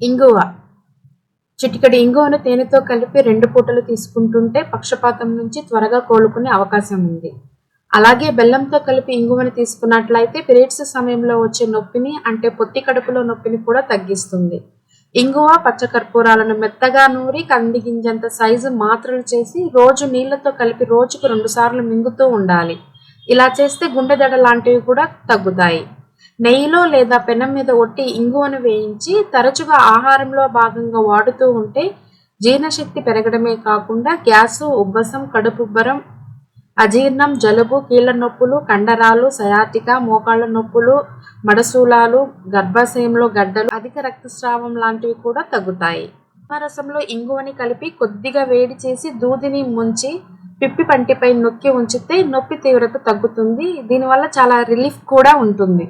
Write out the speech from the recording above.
ఇంగువ. చిటికడి ఇంగువను తేనెతో కలిపి రెండు పూటలు తీసుకుంటుంటే పక్షపాతం నుంచి త్వరగా కోలుకునే అవకాశం ఉంది. అలాగే బెల్లంతో కలిపి ఇంగువను తీసుకున్నట్లయితే పీరియడ్స్ సమయంలో వచ్చే నొప్పిని అంటే పొత్తి కడుపులో నొప్పిని కూడా తగ్గిస్తుంది. ఇంగువ పచ్చకర్పూరాలను మెత్తగా నూరి కంది గింజంత సైజు మాత్రలు చేసి రోజు నీళ్ళతో కలిపి రోజుకు రెండుసార్లు మింగుతూ ఉండాలి. ఇలా చేస్తే గుండె దడ లాంటివి కూడా తగ్గుతాయి. నెయ్యిలో లేదా పెనం మీద ఒట్టి ఇంగువను వేయించి తరచుగా ఆహారంలో భాగంగా వాడుతూ ఉంటే జీర్ణశక్తి పెరగడమే కాకుండా గ్యాసు ఉబ్బసం కడుపుబ్బరం అజీర్ణం జలుబు కీళ్ళ నొప్పులు కండరాలు సయాటిక మోకాళ్ళ నొప్పులు మడసూలాలు గర్భాశయంలో గడ్డలు అధిక రక్తస్రావం లాంటివి కూడా తగ్గుతాయి. రసంలో ఇంగువని కలిపి కొద్దిగా వేడి చేసి దూదిని ముంచి పిప్పి పంటిపై నొక్కి ఉంచితే నొప్పి తీవ్రత తగ్గుతుంది. దీనివల్ల చాలా రిలీఫ్ కూడా ఉంటుంది.